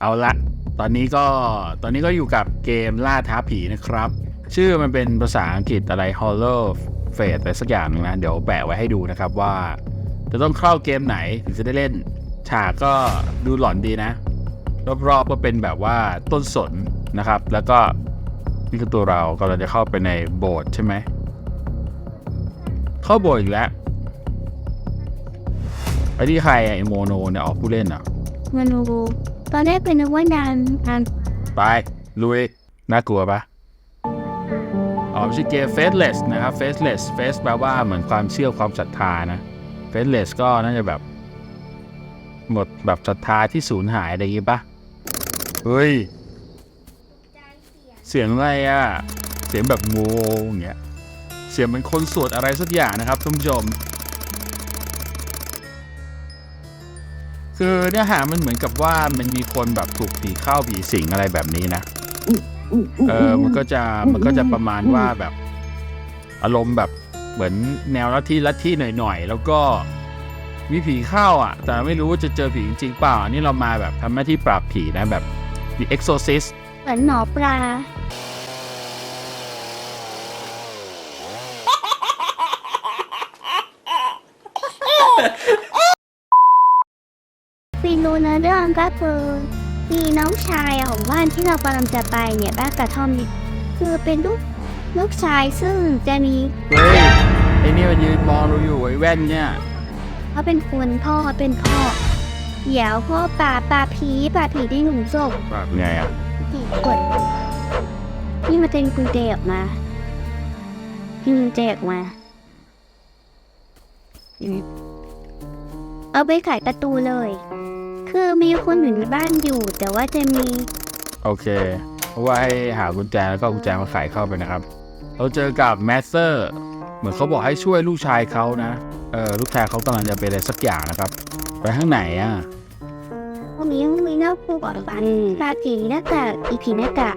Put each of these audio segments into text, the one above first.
เอาละ ตอนนี้ก็ตอนนี้ก็อยู่กับเกมล่าท้าผีนะครับ ชื่อมันเป็นภาษาอังกฤษอะไร Horror Fate อะไรสักอย่างนึงนะ เดี๋ยวแปะไว้ให้ดูนะครับว่า จะต้องเข้าเกมไหนถึงจะได้เล่น ฉากก็ดูหลอนดีนะ รอบๆก็เป็นแบบว่าต้นสนนะครับ แล้วก็นี่คือตัวเรากำลังจะเข้าไปในโบสถ์ใช่ไหม เข้าโบสถ์อีกแล้วไปที่ใครอะไอโมโนเนี่ยออกผู้เล่นเหรอะมานู ตอนแรกเป็นนึกว่านานนานไป ลุย น่ากลัวปะอ๋อไม่ใช่เกม faceless นะครับ faceless face แปลว่าเหมือนความเชื่อความศรัทธานะ faceless ก็น่าจะแบบ หมดแบบศรัทธาที่สูญหายอะไรอย่างงี้ปะเฮ้ย เสียงอะไรอะเสียงแบบงูอย่างเงี้ย เสียงเหมือนคนสวดอะไรสักอย่างนะครับท่านผู้ชม คือเนื้อหามันเหมือนกับว่ามันมีคนแบบถูกผีเข้าผีสิงอะไรแบบนี้นะเออมันก็จะมันก็จะประมาณว่าแบบ อารมณ์แบบเหมือนแนวลัทธิลัทธิหน่อยๆ แล้วก็มีผีเข้าอะ แต่ไม่รู้ว่าจะเจอผีจริงๆเปล่า อันนี้เรามาแบบทำหน้าที่ปราบผีนะแบบ The Exorcist เหมือนหมอปลา ฟีนูนะเรื่องก็คือมีน้องชายของบ้านที่เรากำลังจะไปเนี่ยบ้านกระท่อมเนี่ยคือเป็นลูกลูกชายซึ่งจะมีเฮ้ยไอ้นี่มันยืนมองเราอยู่ไอ้แว่นเนี่ยเขาเป็นคนพ่อเขาเป็นพ่อเดี๋ยวพ่อป่าป่าผีป่าผีที่หนุ่มศพแบบไงอะผีกดนี่มาเป็นกุญแจออกมาพี่กุญแจออกมาเอาไปขายประตูเลย คือมีคนอยู่ในบ้านอยู่ แต่ว่าจะมีโอเค เพราะว่าให้หากุญแจแล้วก็เอากุญแจมาไขเข้าไปนะครับ เราเจอกับแมสเตอร์ เหมือนเขาบอกให้ช่วยลูกชายเขานะ เออลูกชายเขากำลังจะเป็นอะไรสักอย่างนะครับ ไปข้างไหนอะ พวกนี้มีหน้าคู่ก่อนบ้านปลาผีหน้ากากอีผีหน้ากาก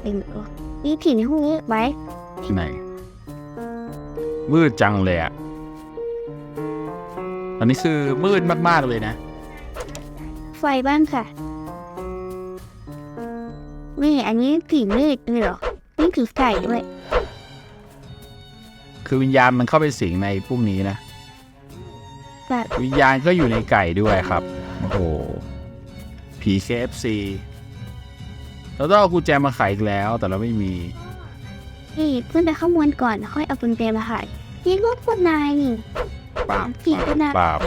เป็นมีผีในห้องนี้ไว้ที่ไหน มืดจังเลยอะ อันนี้คือมืดมาก ๆ เลยนะ ไฟบ้างค่ะนี่อันนี้ผีมืดเลยเหรอนี่ผีไก่ด้วย คือวิญญาณมันเข้าไปสิงในพวกนี้นะ แบบวิญญาณก็อยู่ในไก่ด้วยครับ โอ้โห ผี KFC เราต้องเอากุญแจมาไขอีกแล้ว แต่เราไม่มี นี่เพื่อนไปข้อมูลก่อน ค่อยเอากุญแจมาขายนี่ก็คนนายนี่ ปราบผีคนนายปราบ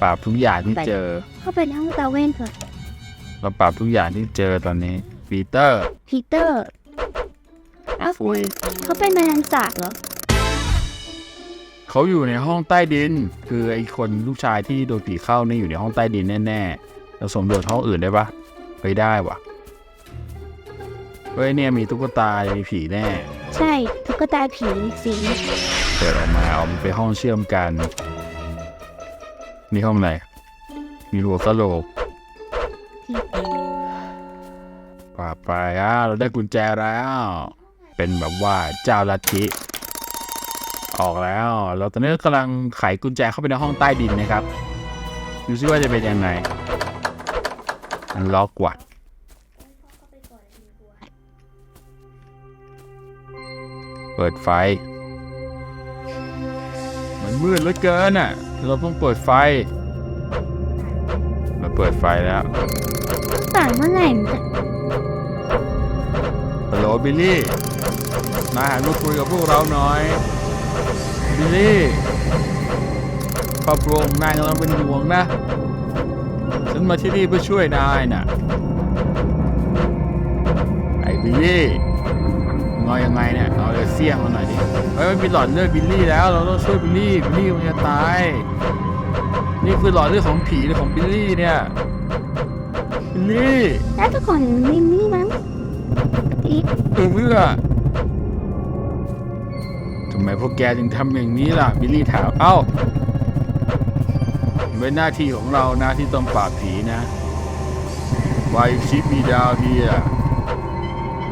ปราบทุกอย่างที่เจอ เข้าไปในห้องตาเว่นก่อนเราปราบทุกอย่างที่เจอตอนนี้ปีเตอร์พีเตอร์อ้าวอุ้ยเขาเป็นแมลงสาบเหรอเขาอยู่ในห้องใต้ดิน คือไอ้คนลูกชายที่โดนผีเข้านี่อยู่ในห้องใต้ดินแน่ๆเราสำรวจห้องอื่นได้ปะไปได้วะเฮ้ยเนี่ยมีตุ๊กตา มีผีแน่ ใช่ตุ๊กตาผีสิง เปิดออกมาเอามันไปห้องเชื่อมกัน นี่ห้องไหน มีหัวกะโหลกป่าไปอะเราได้กุญแจแล้ว เป็นแบบว่าเจ้าลัทธิออกแล้ว เราตอนนี้กำลังไขกุญแจเข้าไปในห้องใต้ดินนะครับ ดูซิว่าจะเป็นยังไงอันล็อกว่ะเปิดไฟ มันมืดเหลือเกินอะ เราต้องเปิดไฟ เราเปิดไฟแล้วต่างเมื่อไหร่มันจะฮัลโหลบิลลี่นายหันมาคุยกับพวกเราหน่อย บิลลี่ครอบครัวของนายกำลังเป็นห่วงนะ ฉันมาที่นี่เพื่อช่วยนายน่ะไอ้บิลลี่ งอยังไงเนี่ยเอาเลยเสี่ยงมาหน่อยดิเฮ้ยมันมีหลอดเลือดบิลลี่แล้ว เราต้องช่วยบิลลี่บิลลี่มันจะตาย นี่คือหลอดเลือดของผีหรือของบิลลี่เนี่ยบิลลี่แล้วทุกคนมีนี่มั้งอีกเออเมื่อทำไมพวกแกถึงทำอย่างนี้ล่ะบิลลี่ถามเอ้าเป็นหน้าที่ของเรานะที่ต้องปราบผีนะ Why you keep me down here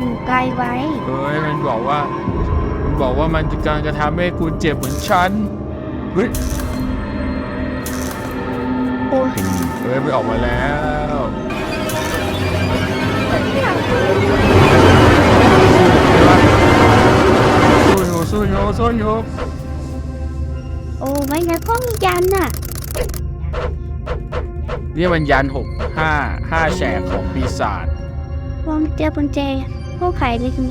อยู่ไกลไว้เฮ้ยมันบอกว่า มันบอกว่ามันจะการกระทำให้คุณเจ็บเหมือนฉันเฮ้ยโอ้ยเอฮ้ยไปออกมาแล้วสู้อยู่สู้อยู่สู้อยู่โอ้ไม่งั้นก็มียันน่ะนี่มันยันหกห้าห้าแฉกของปีศาจลองเจอกุญแจ พวกไข่เลยคุณ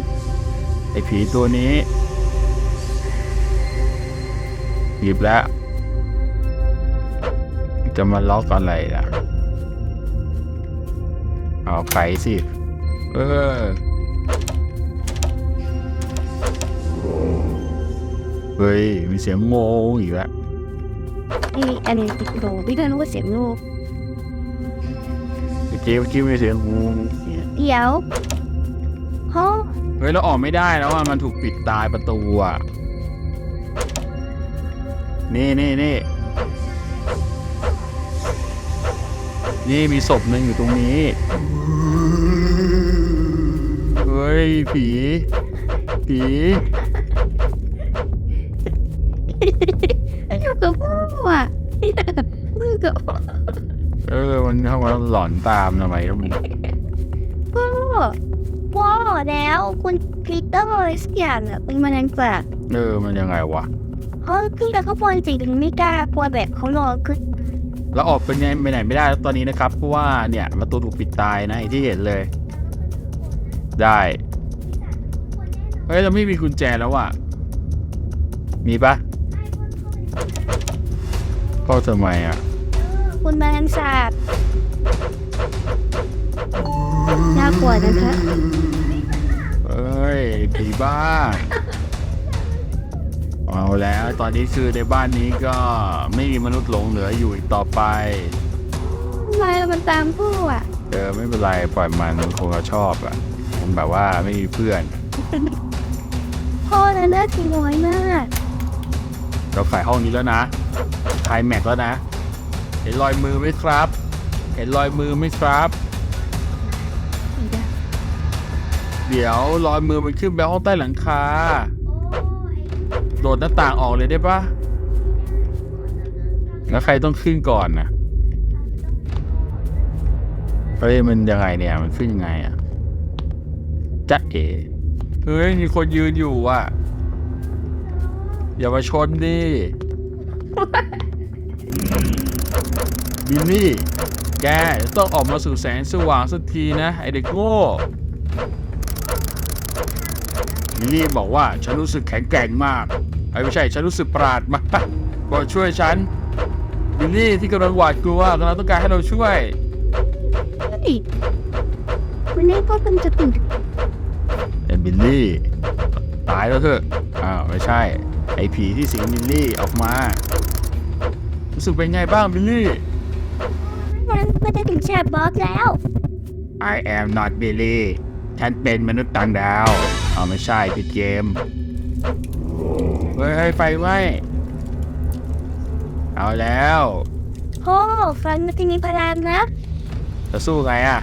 ไอ้ผีตัวนี้หยิบแล้ว จะมาล็อกอะไรล่ะ เอาไขสิ เออ เฮ้ย มีเสียงโง่อีกแล้วนี่อันนี้ติดโดพี่ก็รู้ว่าเสียงลูกเมื่อกี้เมื่อกี้มีเสียงงูเดี๋ยว พ่อเฮ้ยเราออกไม่ได้แล้วอะมันถูกปิดตายประตูอะนี่นี่นี่นี่มีศพหนึ่งอยู่ตรงนี้ เฮ้ย ผี ผีอยู่กับพ่ออะอยู่กับพ่อเออมันเข้ามาหลอนตามทำไมก็ไมีพ่อพ่อ แล้ว คุณพีเตอร์อะไรสักอย่างอะเป็นแมลงสาบเออมันยังไงวะเขาขึ้นไปข้างบนสิถึงไม่กล้ากลัวแบบเขารอขึ้นแล้วออกไปไหนไปไหนไม่ได้แล้วตอนนี้นะครับเพราะว่าเนี่ยประตูถูกปิดตายนะอย่างที่เห็นเลย ได้เฮ้ยเราไม่มีกุญแจแล้วอะ มีปะเข้าทำไมอะ คุณแมลงสาบน่ากลัวนะคะเอ้ยผีบ้า เอาแล้วตอนนี้คือในบ้านนี้ก็ไม่มีมนุษย์หลงเหลืออยู่อีกต่อไป ทำไมมันตามพ่ออะ เออไม่เป็นไรปล่อยมันมันคงจะชอบอะมันแบบว่าไม่มีเพื่อน พ่อน่ะเลือดทีน้อยมากเราขายห้องนี้แล้วนะขายแม็กแล้วนะ เห็นรอยมือไหมครับ เห็นรอยมือไหมครับ เดี๋ยวรอยมือมันขึ้นไปห้องใต้หลังคา โดดหน้าต่างออกเลยได้ปะแล้วใครต้องขึ้นก่อนนะเฮ้ยมันยังไงเนี่ยมันขึ้นยังไงอะจ๊ะเอ๋เฮ้ยมีคนยืนอยู่อะอย่ามาชนดิบิลลี่ แกต้องออกมาสู่แสงสว่างสักทีนะ ไอเด็กโง่ บิลลี่บอกว่าฉันรู้สึกแข็งแกร่งมากไอ้ไม่ใช่ฉันรู้สึกปราดมากบอกช่วยฉันบิลลี่ที่กำลังหวาดกลัวกำลังต้องการให้เราช่วยเฮ้ยวันนี้พ่อเป็นจะตื่นแต่บิลลี่ตายแล้วเถอะอ้าวไม่ใช่ ไอ้ผีที่สิงบิลลี่ออกมา รู้สึกเป็นไงบ้างบิลลี่มันมันจะถึงแชร์บอสแล้ว I am not Billy ฉันเป็นมนุษย์ต่างดาวเอาไม่ใช่ผิดเกม เฮ้ยเฮ้ยไฟไหม้เอาแล้วพ่อฟันมันจะมีพลังนะจะสู้ไงอะ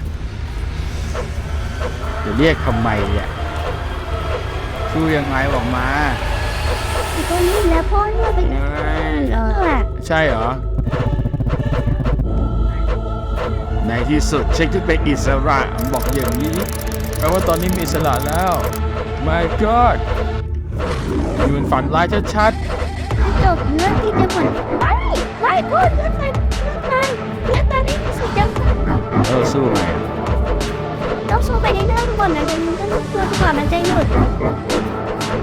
จะเรียกทำไมเนี่ยสู้ยังไงบอกมาไอ้ตัวนี้แล้วพ่อเนี่ยเป็นเอ้ยเออใช่เหรอ ในที่สุดฉันก็เป็นอิสระบอกอย่างนี้ แปลว่าตอนนี้มีอิสระแล้ว My God นี่มันฝันร้ายชัดจบเรื่องที่จะหมดไปไปพ่อเลือดมันเลือดมันเลือดตอนนี้สุดยังๆเออสู้ไงอะต้องสู้ไปในเรื่องก่อนนะเดี๋ยวมันต้องตัวก่อนมันจะหยุด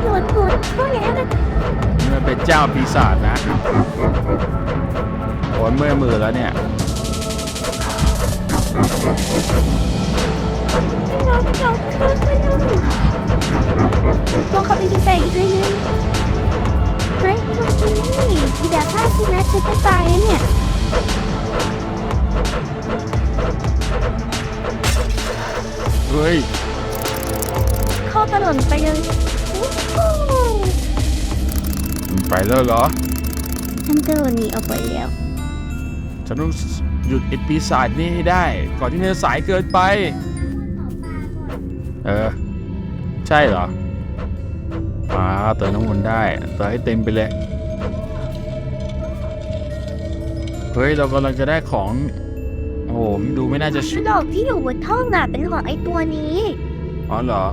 หยุดหยุดพวกนี้มันนี่มันเป็นเจ้าปีศาจนะโอนเมื่อยมือแล้วเนี่ย เราเราเราไม่ต้องตัวเขาไปที่ใส่อีกเลยนึงเฮ้ยมันจะนี่เดี๋ยวถ้าคุณนัทจะตายแล้วเนี่ยเฮ้ย เข้าถนนไปเลยโอ้โหมันไปแล้วเหรอ ฉันเดินหนีออกไปแล้ว ฉันต้องหยุดไอ้ปีศาจนี่ให้ได้ ก่อนที่มันจะสายเกินไป เออ ใช่เหรอมาเติมน้ำมันต์ได้เติมให้เต็มไปเลย เฮ้ย เรากำลังจะได้ของโหดูไม่น่าจะฉเชื่อลอกที่อยู่บนท้องน่ะเป็นของไอ้ตัวนี้ อ๋อเหรอ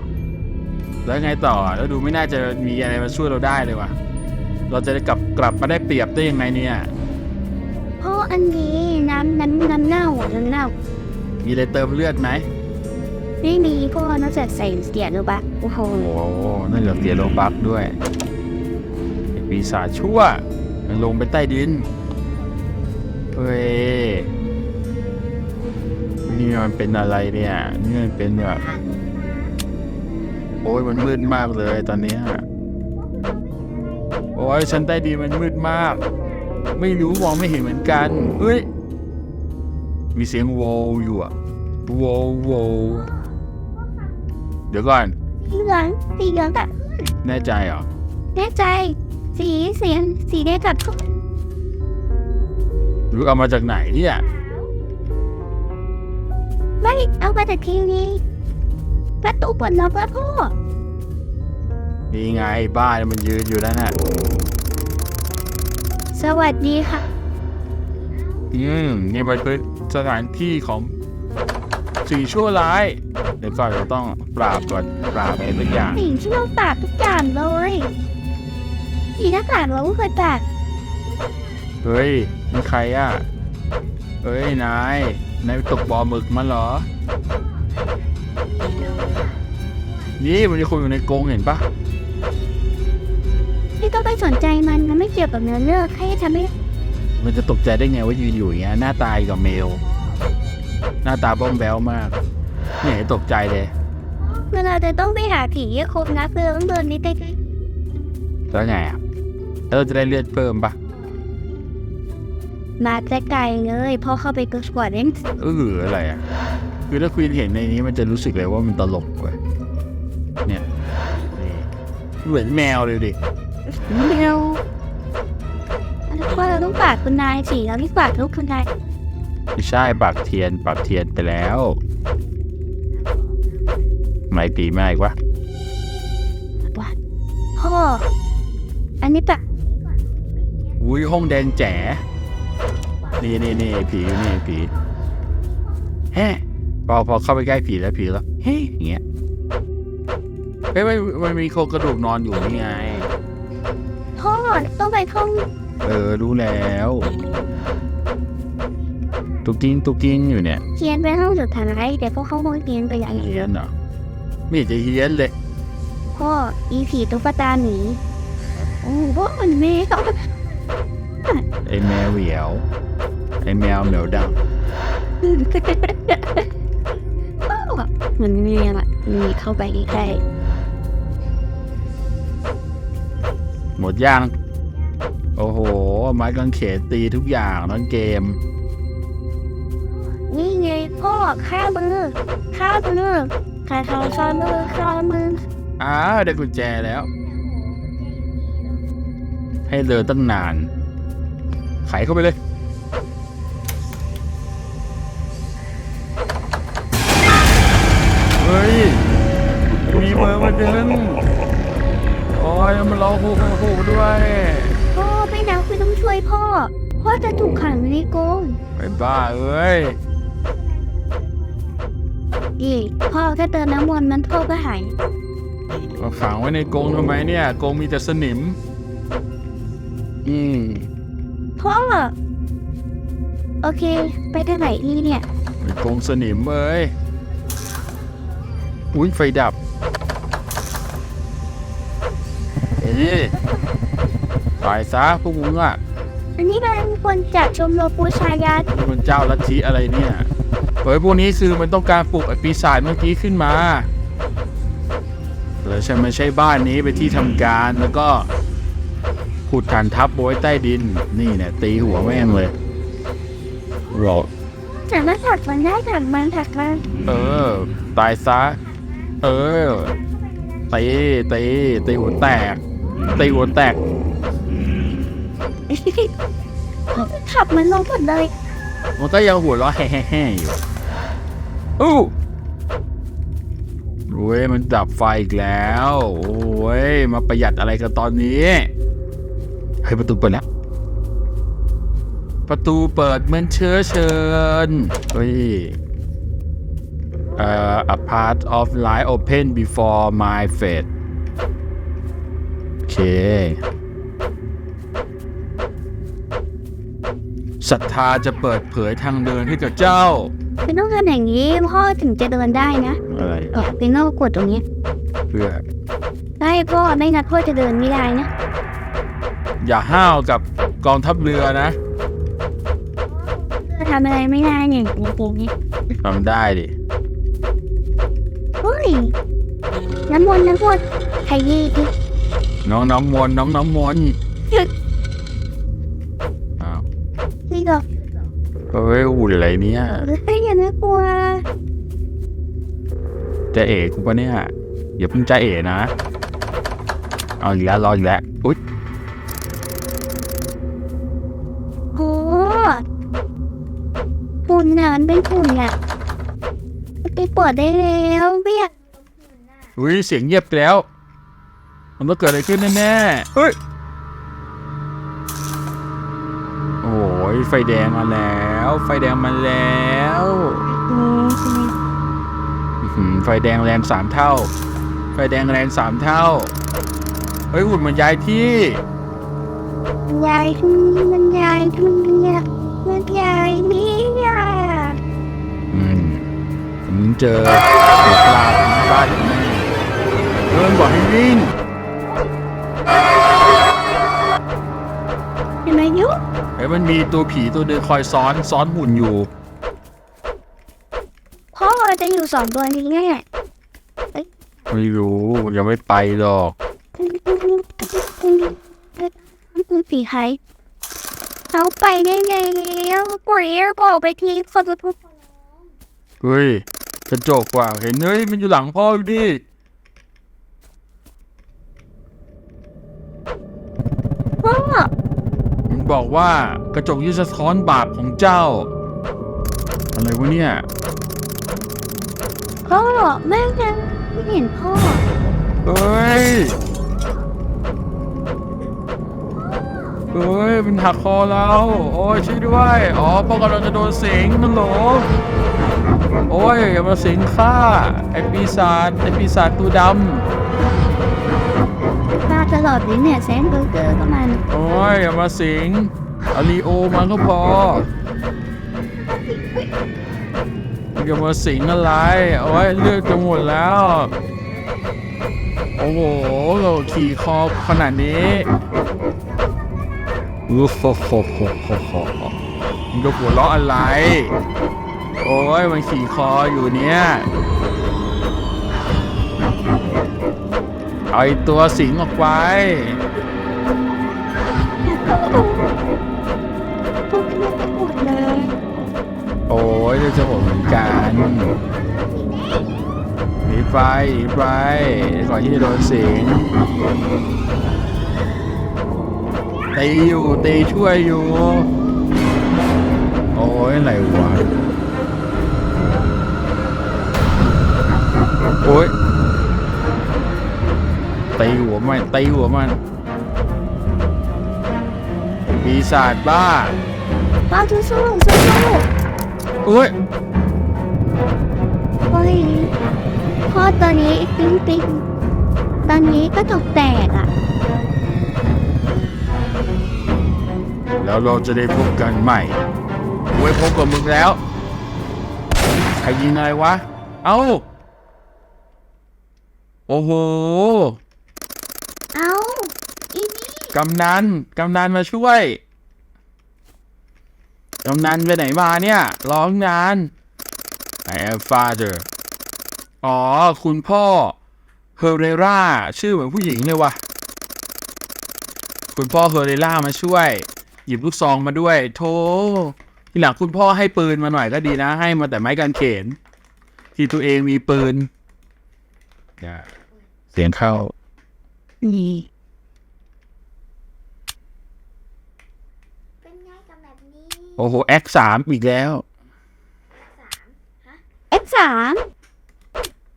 แล้วไงต่อแล้วดูไม่น่าจะมีอะไรมาช่วยเราได้เลยวะเราจะได้กลับกลับมาได้เปรียบได้ยังไงเนี่ย เพราะอันนี้น้ำน้ำน้ำเน่าอะน้ำเน่ามีอะไรเติมเลือดไหม ไม่มีพวกนอกจากใส่เสียหรือปะโอ้โหโอ้โหน่าจะเสียโลบักด้วยไอ้ปีศาจชั่วมันลงไปใต้ดินเฮ้ยนี่มันเป็นอะไรเนี่ยนี่มันเป็นแบบโอ้ยมันมืดมากเลยตอนนี้โอ้ยชั้นใต้ดินมันมืดมาก ไม่รู้มองไม่เห็นเหมือนกันเฮ้ยมีเสียงโวอยู่อะโวโว เดี๋ยวก่อนสีเหลืองสีเหลืองกับแน่ใจเหรอแน่ใจ สีเสียงสีแดงกับทุกหรือเอามาจากไหนเนี่ยไม่เอามาจากทีวีประตูเปิดล็อกแล้วพ่อนี่ไงบ้านมันยืนอยู่แล้วน่ะสวัสดีค่ะ อืมนี่มันเป็นสถานที่ของ สิ่งชั่วร้าย เดี๋ยวก่อนเราต้องปราบก่อนปราบอะไรสักอย่าง สิ่งที่เราปราบทุกอย่างเลยอีหน้ากากเราก็เคยปราบเฮ้ยมีใครอะเฮ้ย นาย นายไปตกบ่อหมึกมาเหรอ นี่มันมีคนอยู่ในกรงเห็นปะที่ต้องไปสนใจมันมันไม่เกี่ยวกับเนื้อเรื่องให้ทำให้ มันจะตกใจได้ไงว่ายืนอยู่อย่างเงี้ยหน้าตายกับเมล หน้าตาบ้องแบวมากเนี่ยตกใจเลยเวลาจะต้องไปหาผีให้ครบนะคือต้องเดินนิดเดียวแล้วไงอะแล้วเราจะได้เลือดเพิ่มปะมาแต่ไกลเลยพอเข้าไปก็สปอร์ตเล่นเอออะไรอะ คือถ้าควีนเห็นในนี้มันจะรู้สึกเลยว่ามันตลกเว้ยเนี่ยนี่เหมือนแมวเลยดิเร็วว่าเราต้องปราบคุณนายสิเราที่ปราบลูกคุณนาย ไม่ใช่ปากเทียนปากเทียนไปแล้วไม่ตีไม่อีกวะว่าพ่ออันนี้ปะอุ้ยห้องแดงแจ๋นี่นี่นี่ผีอยู่นี่ผีแฮ่พอพอเข้าไปใกล้ผีแล้วผีแล้วเฮ้ยอย่างเงี้ยเฮ้ยมันมันมีโครงกระดูกนอนอยู่นี่ไงพ่อต้องไปห้องเออรู้แล้ว ตุกกิ้งตุกกิ้งอยู่เนี่ยเทียนไปห้องสุดท้ายเดี๋ยวพวกเขาห้องเทียนไปอย่างเฮีอื่ยนนเหรอไม่เห็นจะเฮียนเลยพ่ออีผีตุ๊กตาหนีโอ้พ่อมันไม่เขาไอแมวเหวียวไอแมวเหมียวดมันมีอะไรมีเข้าไปใกล้ำหมดย่าง โอ้โห ไม้กางเขนตีทุกอย่างทั้งเกม นี่ไงพ่อข้ามือข้ามือข้าข้าข้ามือข้ามืออ้าวได้กุญแจแล้ว ให้เดินตั้งนาน ไขเข้าไปเลยเฮ้ยมีเบอร์มาดึงโอ้ยมันร้องโอ้โหด้วยพ่อไม่นะคุณต้องช่วยพ่อพ่อจะถูกขังอยู่ในกรงไอ้บ้าเอ้ย อีพ่อถ้าเติมน้ำมนต์มันพ่อก็หายมาฝังไว้ในกรงทำไมเนี่ยกรงมีแต่สนิม อืมพ่อ โอเค ไปทางไหนดีเนี่ย ไอ้กรงสนิมเอ้ยอุ้ยไฟดับเอ๊ะตายซะพวกมึงอะอันนี้เป็นคนจากชมรมปูชายานี่มันเจ้าลัทธิอะไรเนี่ย เฮ้ยพวกนี้คือมันต้องการปลุกไอ้ปีศาจเมื่อกี้ขึ้นมาแล้วฉันไม่ใช่บ้านนี้ไปนที่ทำการแล้วก็ขุดฐานทัพโบยใต้ดิน นี่เนี่ยตีหัวแม่งเลยหรอแต่ถ้าถักมันได้ถักมันถักมันเออ ตายซะ เออตีตีตีหัวแตกตีหัวแตกขับมันลงหมดเลย มันก็ยังหัวเราะแฮ่ๆอยู่ อู้โอ้ยมันดับไฟอีกแล้ว โอ้ยมาประหยัดอะไรกันตอนนี้เฮ้ยประตูเปิดแล้ว ประตูเปิดเหมือนเชื้อเชิญเฮ้ยเอ่อ a part of light open before my fate โอเคศรัทธาจะเปิดเผยทางเดินให้กับเจ้า เป็นต้องทำอย่างนี้พ่อถึงจะเดินได้นะอะไรเออเป็นต้องกดตรงนี้เพื่อได้พ่อไม่งั้นพ่อจะเดินไม่ได้นะอย่าห้าวกับกองทัพเรือนะเพื่อทำอะไรไม่ได้เนี่ยจริงๆนี่ทำได้ดิเฮ้ยน้ำมนต์น้ำมนต์ใครยี่ที่น้องน้ำมนต์น้องน้ำมนต์อ้าวที่ก็ เฮ้ยหุ่นอะไรเนี่ย เฮ้ยอย่าน่ากลัวจะเอ๋กูปะเนี่ยอย่าเพิ่งจะเอ๋นะ เอาอีกแล้วรออีกแล้วอุ๊ยโอ้ฝุ่นน่ะมันเป็นฝุ่นอะไปเปิดได้แล้วไม่อยาก อุ๊ยเสียงเงียบไปแล้ว มันต้องเกิดอะไรขึ้นแน่ๆเฮ้ย ยไฟแดงมาแล้ว ไฟแดงมาแล้วอืมใช่ไหมอื้อหือไฟแดงแรงสามเท่า ไฟแดงแรงสามเท่า เฮ้ยหุ่นมันย้ายที่มันยายมันยายมันยายมันยายนี่อะอืมผมเจอหัวปลาของบ้านอยู่นี่เริ่มบอกให้วิ่งเห็น ไหมยุเฮ้ยมันมีตัวผีตัวหนึงคอยซ้อนซ้อนหุ่นอยู่ พ่อจะอยู่สองตัวนี้แน่ไม่รู้ยังไม่ไปหรอกคือผีใครเขาไปได้ไงแล้วปล่อยเอร์บอกไปทีคนทุกเฮ้ยกระจกว่ะเห็นเฮ้ยมันอยู่หลังพ่ออยู่ดิพ่อมัน บอกว่ากระจกที่สะท้อนบาปของเจ้า อะไรวะเนี่ย พ่อแม่ยังไม่เห็นพ่อ เฮ้ย เฮ้ย มันหักคอเรา โอ้ยช่วยด้วย อ๋อพ่อกำลังจะโดนสิงมันหลงโอ้ยอย่ามาสิงข้าไอปีศาจไอปีศาจตัวดำ ตาตลอดเลยเนี่ยแซนเบอร์เกอร์ก็มันโอ้ยอย่ามาสิงเอาลีโอมาก็พออย่ามาสิงอะไรโอ้ยเลือดจะหมดแล้ว โอ้โหเราขี่คอขนาดนี้โอ้โหโหโหโหโหมันจะหัวเราะอะไร โอ้ยมันขี่คออยู่เนี่ย เอาไอตัวสิงออกไปพ่อไม่ได้ปวดเลยโอ้ยเดี๋ยวจะบอกเหมือนกันหนีไปหนีไปก่อนที่จะโดนสิงตีอยู่ตีช่วยอยู่ โอ้ยอะไรวะโอ้ย ตีหัวมันตีหัวมันปีศาจบ้าพ่อสู้สู้สู้สู้โอ้ยเฮ้ยพ่อตอนนี้ปิ๊งปิ๊งตอนนี้ก็ตกแตกอะ แล้วเราจะได้พบกันใหม่ไว้พบกับมึงแล้ว ใครยิงอะไรวะ เอ้า โอ้โหเอ้าอีนี่ กำนัน กำนันมาช่วย กำนันไปไหนมาเนี่ย ร้องนาน I am father อ๋อ คุณพ่อ เฮเรราชื่อเหมือนผู้หญิงเลยวะคุณพ่อเฮเรรามาช่วย หยิบลูกซองมาด้วยโธ่ทีหลังคุณพ่อให้ปืนมาหน่อยก็ดีนะ ให้มาแต่ไม้กางเขน ที่ตัวเองมีปืนเสียงเข้านี่ เป็นไงกับแบบนี้ โอ้โหแอคสามอีกแล้วเอ็กสาม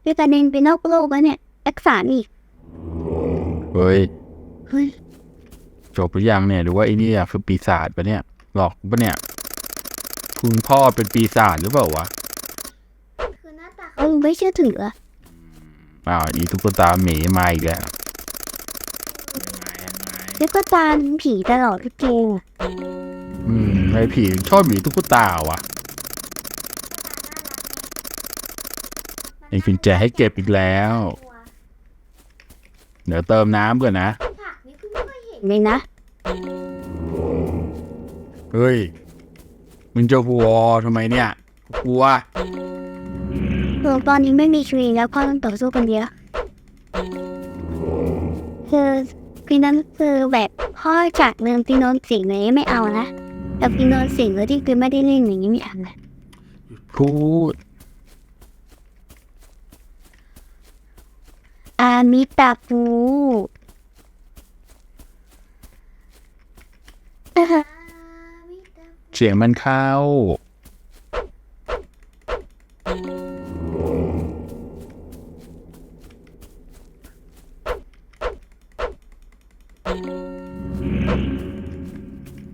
คือประเด็นเป็นนอกโลกแล้วเนี่ยเอ็กสามอีก เฮ้ย เฮ้ย จบหรือยังเนี่ย หรือว่าไอ้นี่อะคือปีศาจปะเนี่ย หลอกกูปะเนี่ย คุณพ่อเป็นปีศาจหรือเปล่าวะ คือหน้าตาเขาไม่เชื่อถืออะอ้าวอีตุ๊กตาหมีมาอีกแล้วแล้วก็ตามผีตลอดทุกเกมอะอืม ไอผีชอบหมีตุ๊กตาวะไอ้กุญแจให้เก็บอีกแล้ว เดี๋ยวเติมน้ำก่อนนะเห็นไหมนะเฮ้ย มึงจะหัวทำไมเนี่ยกลัว คือตอนนี้ไม่มีชีวิตแล้วพ่อต้องต่อสู้กันเยอะคือพี่นั้นคือแบบพ่อจากเดิมพี่นนท์สิงห์เลยไม่เอานะ แต่พี่นนท์สิงห์เลยที่คือไม่ได้เล่นอย่างนี้ไม่เอานะพูดอามิตาปูอ่าฮะเสียงมันเข้า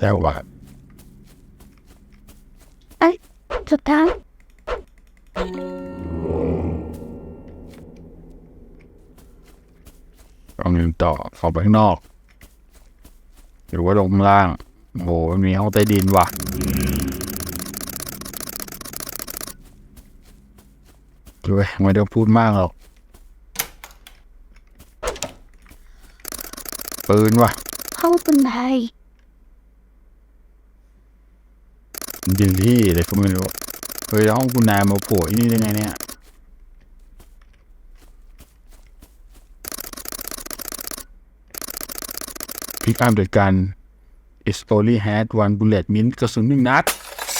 แล้วว่า สุดท้าย ต้องยืนต่อขอไปข้างนอก หรือว่าลงข้างล่างโหมันมีห้องใต้ดินว่ะ ด้วยไม่ต้องพูดมากหรอก ปืนว่ะห้องคุณไทย ยิงที่เลยก็ไม่รู้เฮ้ยแล้วห้องคุณนายมาโผล่ที่นี่ได้ไงเนี่ยพิกอัพเดกัน is only had one bullet มิ้นกระสุนหนึ่งนัด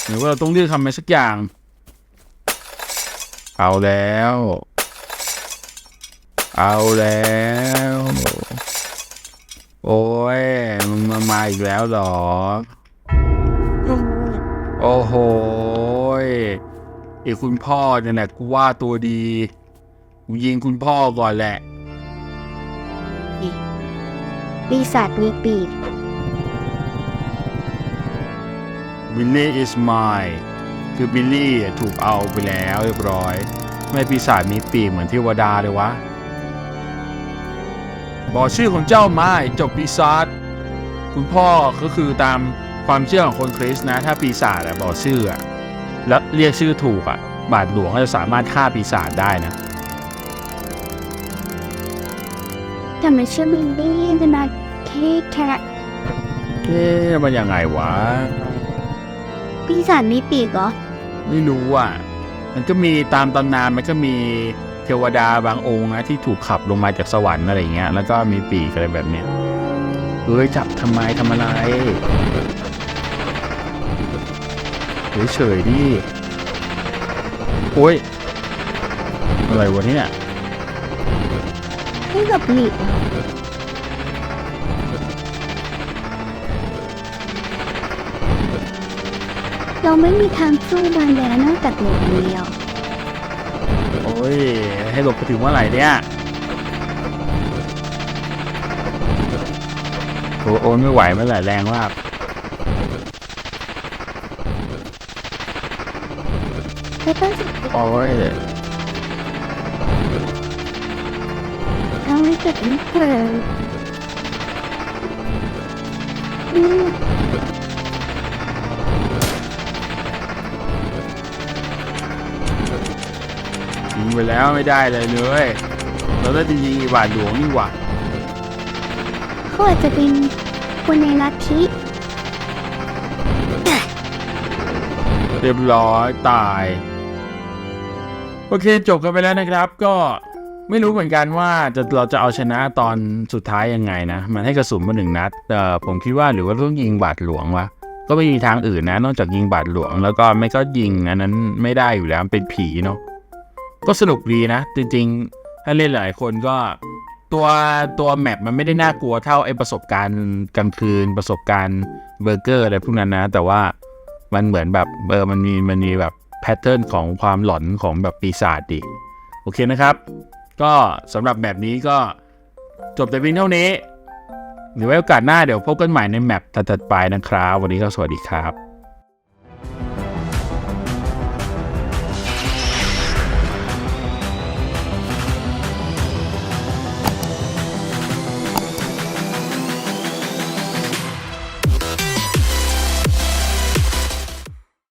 หรือว่าเราต้องเลือกทำอะไรสักอย่าง เอาแล้ว เอาแล้ว โอ้ยมึงมามาอีกแล้วหรอ โอ้โหยอีกคุณพ่อเนี่ยแหละกูว่าตัวดีกูยิงคุณพ่อก่อนแหละ ปีศาจมีปีก บิลลี่ is mine คือบิลลี่ถูกเอาไปแล้วเรียบร้อย ไม่ปีศาจมีปีกเหมือนเทวดาเลยวะ บอกชื่อของเจ้ามาไอ้จบปีศาจคุณพ่อก็คือตาม ความเชื่อของคนคริสต์นะ ถ้าปีศาจอะบอกชื่ออะแล้วเรียกชื่อถูกอะบาทหลวงก็จะสามารถฆ่าปีศาจได้นะทำไมชื่อมินดี้จะมาแค่แค่เอ๊ะมันยังไงวะ ปีศาจมีปีกเหรอ ไม่รู้อะ มันก็มีตามตำนานมันก็มีเทวดาบางองค์นะที่ถูกขับลงมาจากสวรรค์อะไรเงี้ย แล้วก็มีปีกอะไรแบบเนี้ยเฮ้ยจับทำไมทำอะไร เฉยๆดิโอ้ย อะไรวะเนี่ยให้กับหลีกเราไม่มีทางสู้มันแล้วนอกจากหลบเดียว โอ้ย ให้หลบไปถึงเมื่อไหร่เนี่ยโอ้โอนไม่ไหวเมื่อไหร่แรงมาก ไม่ต้องสิโอ้ยทำให้เกิดไม่เกิดอืมยิงไปแล้วไม่ได้เลยเลย เราได้จะยิงอีบาทหลวงนี่หว่าเขาอาจจะเป็นคนในลัทธิเรียบร้อยตาย โอเคจบกันไปแล้วนะครับ ก็ไม่รู้เหมือนกันว่าจะเราจะเอาชนะตอนสุดท้ายยังไงนะ มันให้กระสุนมาหนึ่งนัดเอ่อผมคิดว่าหรือว่าต้องยิงบาทหลวงวะก็ไม่มีทางอื่นนะ นอกจากยิงบาทหลวง แล้วก็ไม่ก็ยิงอันนั้นไม่ได้อยู่แล้วเป็นผีเนาะก็สนุกดีนะ จริงๆ ถ้าเล่นหลายคนก็ตัวตัวแมปมันไม่ได้น่ากลัวเท่าไอประสบการณ์กลางคืนประสบการณ์เบอร์เกอร์อะไรพวกนั้นนะ แต่ว่ามันเหมือนแบบเออมันมีมันมีแบบ แพทเทิร์นของความหลอนของแบบปีศาจดิโอเคนะครับ ก็สำหรับแบบนี้ก็จบแต่เพียงเท่านี้หรือวไว้โอกาสหน้าเดี๋ยวพบกันใหม่ในแมปถัดๆไปนะครับ วันนี้ก็สวัสดีครับ